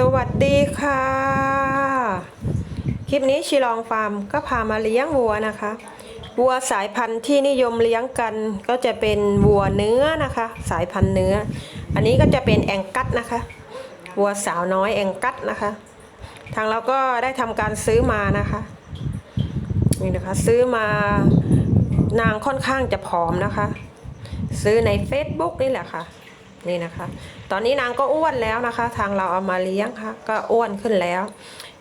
สวัสดีค่ะ คลิปนี้ชิลองฟาร์มก็พามาเลี้ยงวัวนะคะ วัวสายพันธุ์ที่นิยมเลี้ยงกันก็จะเป็นวัวเนื้อนะคะ สายพันธุ์เนื้อ อันนี้ก็จะเป็นแองกัสนะคะ วัวสาวน้อยแองกัสนะคะ ทางเราก็ได้ทำการซื้อมานะคะนี่นะคะ ซื้อมานางค่อนข้างจะผอมนะคะ ซื้อใน Facebook นี่แหละค่ะ นี่นะคะ ตอนนี้นางก็อ้วนแล้วนะคะ ทางเราเอามาเลี้ยงค่ะ ก็อ้วนขึ้นแล้ว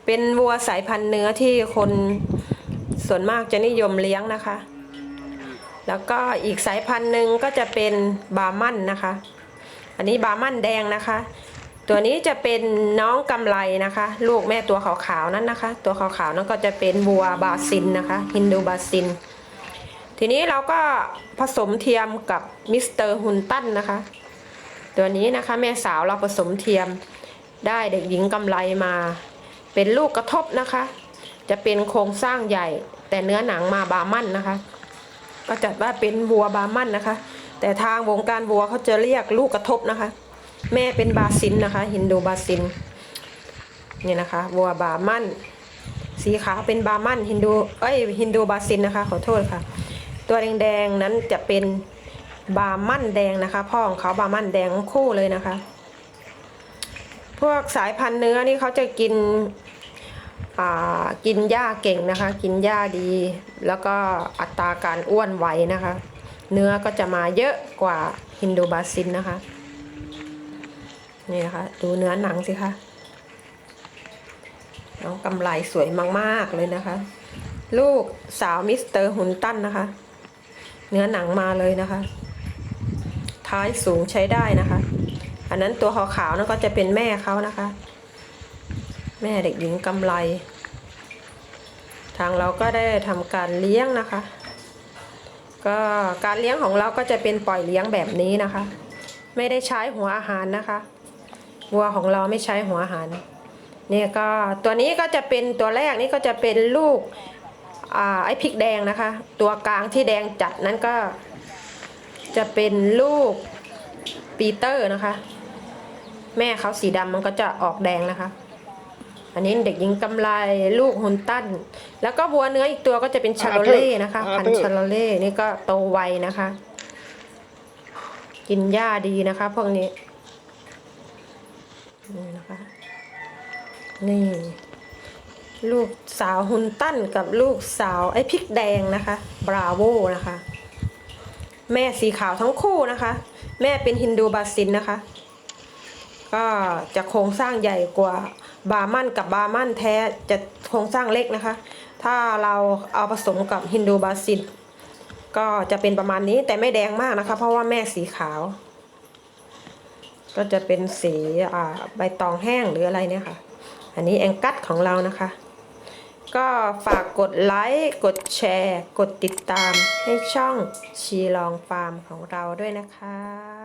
เป็นวัวสายพันธุ์เนื้อที่คนส่วนมากจะนิยมเลี้ยงนะคะ แล้วก็อีกสายพันธุ์หนึ่งก็จะเป็นบาร์มันนะคะ อันนี้บาร์มันแดงนะคะ ตัวนี้จะเป็นน้องกำไรนะคะ ลูกแม่ตัวขาวๆนั้นนะคะ ตัวขาวๆนั้นก็จะเป็นวัวบาซินนะคะ ฮินดูบาซินทีนี้เราก็ผสมเทียมกับมิสเตอร์ฮุนตันนะคะ ตัวนี้นะคะแม่สาวเราผสมเทียมได้เด็กหญิงกำไรมา เป็นลูกกระทบนะคะ จะเป็นโครงสร้างใหญ่ แต่เนื้อหนังมาบามันนะคะ ก็จัดว่าเป็นวัวบามันนะคะ แต่ทางวงการวัวเขาจะเรียกลูกกระทบนะคะ แม่เป็นบาซินนะคะฮินดูบาซินนี่นะคะวัวบามันสีขาวเป็นบามันฮินดูเอ้ยฮินดูบาซินนะคะ ขอโทษค่ะ ตัวแดงๆนั้นจะเป็น บามันแดงนะคะ พ่อของเขาบามันแดงคู่เลยนะคะ พวกสายพันธุ์เนื้อนี่เขาจะกินกินหญ้าเก่งนะคะ กินหญ้าดี แล้วก็อัตราการอ้วนไวนะคะ เนื้อก็จะมาเยอะกว่าฮินดูบาซินนะคะนี่นะคะดูเนื้อหนังสิคะน้องกำไรสวยมากๆเลยนะคะ ลูกสาวมิสเตอร์ฮุนตันนะคะ เนื้อหนังมาเลยนะคะ ท้ายสูงใช้ได้นะคะ อันนั้นตัวขาวๆนั่นก็จะเป็นแม่เขานะคะ แม่เด็กหญิงกำไร ทางเราก็ได้ทำการเลี้ยงนะคะ ก็การเลี้ยงของเราก็จะเป็นปล่อยเลี้ยงแบบนี้นะคะ ไม่ได้ใช้หัวอาหารนะคะวัวของเราไม่ใช้หัวอาหารเนี่ยก็ตัวนี้ก็จะเป็นตัวแรกนี่ก็จะเป็นลูกอไอ้พริกแดงนะคะ ตัวกลางที่แดงจัดนั้นก็ จะเป็นลูกปีเตอร์นะคะ แม่เขาสีดำมันก็จะออกแดงนะคะ อันนี้เด็กหญิงกำไรลูกฮุนตันแล้วก็วัวเนื้ออีกตัวก็จะเป็นชาโลเล่นะคะอ่าพันเธอธุ์ชาโลเล่นี่ก็โตไวนะคะ กินหญ้าดีนะคะ พวกนี้นี่นะคะนี่ลูกสาวฮุนตันกับลูกสาวไอ้พริกแดงนะคะ บราโวนะคะ แม่สีขาวทั้งคู่นะคะ แม่เป็นฮินดูบาซินนะคะ ก็จะโครงสร้างใหญ่กว่าบามันกับบามันแท้จะโครงสร้างเล็กนะคะ ถ้าเราเอาผสมกับฮินดูบาซินก็จะเป็นประมาณนี้แต่ไม่แดงมากนะคะ เพราะว่าแม่สีขาว ก็จะเป็นสีใบตองแห้งหรืออะไรเนี่ยค่ะ อันนี้แองกัสของเรานะคะ ก็ฝากกดไลค์ กดแชร์ กดติดตามให้ช่องชีลองฟาร์มของเราด้วยนะคะ